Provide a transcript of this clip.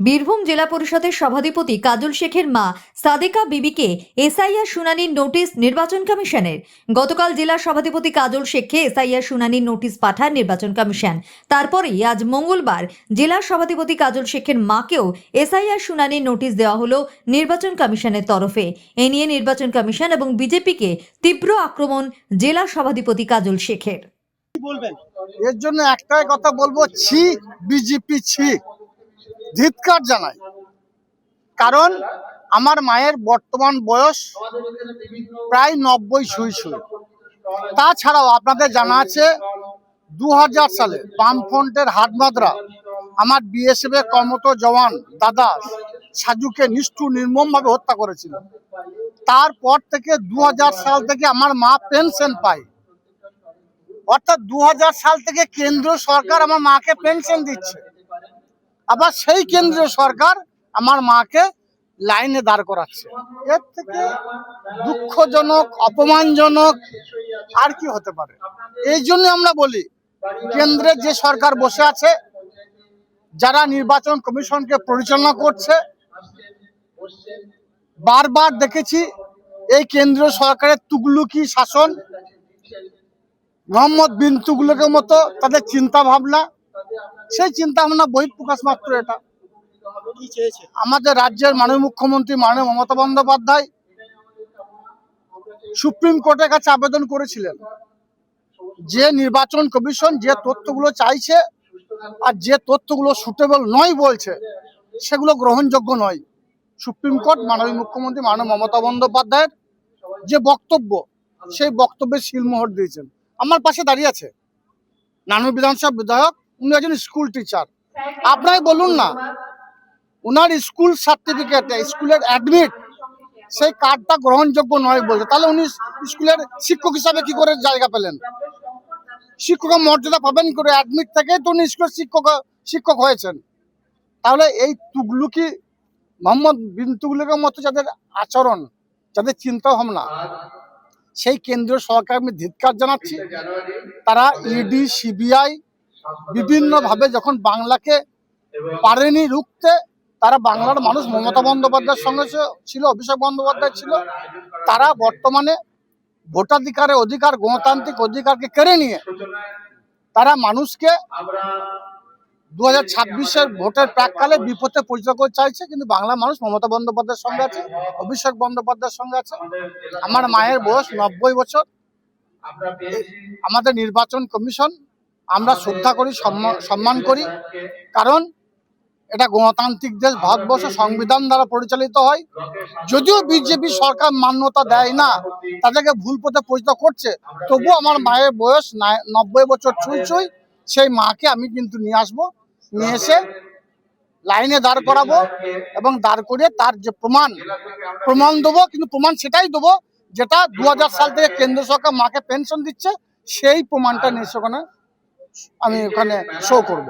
বীরভূম জেলা পরিষদের সভাধিপতি কাজল শেখের মা সাদেকা বিবিকে এসআইআর শুনানির নোটিশ নির্বাচন কমিশনের। গতকাল জেলা সভাধিপতি কাজল শেখকে এসআইআর শুনানির নোটিশ পাঠায় নির্বাচন কমিশন। তারপরেই আজ মঙ্গলবার জেলা সভাধিপতি কাজল শেখের মাকেও এসআইআর শুনানির নোটিশ দেওয়া হলো নির্বাচন কমিশনের তরফে। এ নিয়ে নির্বাচন কমিশন এবং বিজেপিকে তীব্র আক্রমণ জেলা সভাধিপতি কাজল শেখের। এর জন্য একটাই কথা বলব, ছি, বিজেপি ছি। ধিৎকার জানাই। কারণ আমার মায়ের বর্তমান বয়স প্রায় নব্বই ছুঁই ছুঁই তাছাড়াও আপনাদের জানা আছে দু হাজার সালে বামফ্রন্টের হাটমাদরা আমার বিএসএফ এর কর্মরত জওয়ান দাদা সাজুকে নিষ্ঠুর নির্মমভাবে হত্যা করেছিল। তারপর থেকে দু হাজার সাল থেকে আমার মা পেনশন পায়। অর্থাৎ দু হাজার সাল থেকে কেন্দ্র সরকার আমার মাকে পেনশন দিচ্ছে। আবার সেই কেন্দ্রীয় সরকার আমার মাকে লাইনে দাঁড় করাচ্ছে। এর থেকে দুঃখজনক, অপমানজনক আর কি হতে পারে? এই জন্য আমরা বলি কেন্দ্রে যে সরকার বসে আছে, যারা নির্বাচন কমিশনকে পরিচালনা করছে, বারবার দেখেছি এই কেন্দ্রীয় সরকারের তুগলুকি শাসন, মোহাম্মদ বিন তুগলুকের মতো তাদের চিন্তা ভাবনা সেই চিন্তা ভাবনা বহিঃপ্রকাশ মাত্র এটা। আমাদের রাজ্যের মাননীয় মুখ্যমন্ত্রী মাননীয় মমতা বন্দ্যোপাধ্যায় সুপ্রিম কোর্টের কাছে আবেদন করেছিলেন যে নির্বাচন কমিশন যে তথ্যগুলো চাইছে আর যে তথ্যগুলো সুটেবল নয় বলছে সেগুলো গ্রহণযোগ্য নয়। সুপ্রিম কোর্ট মাননীয় মুখ্যমন্ত্রী মাননীয় মমতা বন্দ্যোপাধ্যায়ের যে বক্তব্য সেই বক্তব্যে সিলমোহর দিয়েছেন। আমার পাশে দাঁড়িয়ে আছে নানুর বিধানসভা বিধায়ক উনি একজন স্কুল টিচার আপনারাই বলুন না ওনার স্কুল সার্টিফিকেট স্কুলের অ্যাডমিট সেই কার্ডটা গ্রহণযোগ্য নয় বলছে। তাহলে উনি স্কুলের শিক্ষক হিসাবে কি করে জায়গা পেলেন? শিক্ষকের মর্যাদা পাবেন করে? অ্যাডমিট থেকে তো উনি স্কুলের শিক্ষক শিক্ষক হয়েছেন। তাহলে এই তুগলুকি, মোহাম্মদ বিন তুগলুকের মতো যাদের আচরণ, যাদের চিন্তা ভাবনা, সেই কেন্দ্রীয় সরকার আমি ধিৎকার জানাচ্ছি। তারা ইডি সিবিআই বিভিন্নভাবে যখন বাংলাকে পারেনি রুখতে, তারা বাংলার মানুষ মমতা বন্দ্যোপাধ্যায়ের সঙ্গে ছিল- অভিষেক বন্দ্যোপাধ্যায় ছিল। তারা বর্তমানে ভোটাধিকারের অধিকার, গণতান্ত্রিক অধিকারকে কেড়ে নিয়ে তারা মানুষকে দু হাজার ছাব্বিশের ভোটের প্রাককালে বিপদে পরিচয় করতে চাইছে, কিন্তু বাংলা মানুষ মমতা বন্দ্যোপাধ্যায়ের সঙ্গে আছে, অভিষেক বন্দ্যোপাধ্যায়ের সঙ্গে আছে। আমার মায়ের বয়স নব্বই বছর। আমাদের নির্বাচন কমিশন আমরা শ্রদ্ধা করি সম্মান- করি। কারণ এটা গণতান্ত্রিক দেশ, ভারতবর্ষ সংবিধান দ্বারা পরিচালিত হয়। যদিও বিজেপি সরকার মান্যতা দেয় না, তাদেরকে ভুল পথে পরিচিত করছে, তবুও আমার মায়ের বয়স নব্বই বছর ছুঁই ছুঁই সেই মাকে আমি কিন্তু নিয়ে আসব, নিয়ে এসে লাইনে দাঁড় করাবো এবং দাঁড় করিয়ে তার যে প্রমাণ প্রমাণ দেবো, কিন্তু প্রমাণ সেটাই দেবো, যেটা দু হাজার সাল থেকে কেন্দ্র সরকার মাকে পেনশন দিচ্ছে, সেই প্রমাণটা নিয়ে এসে ওখানে আমি ওখানে শো করব।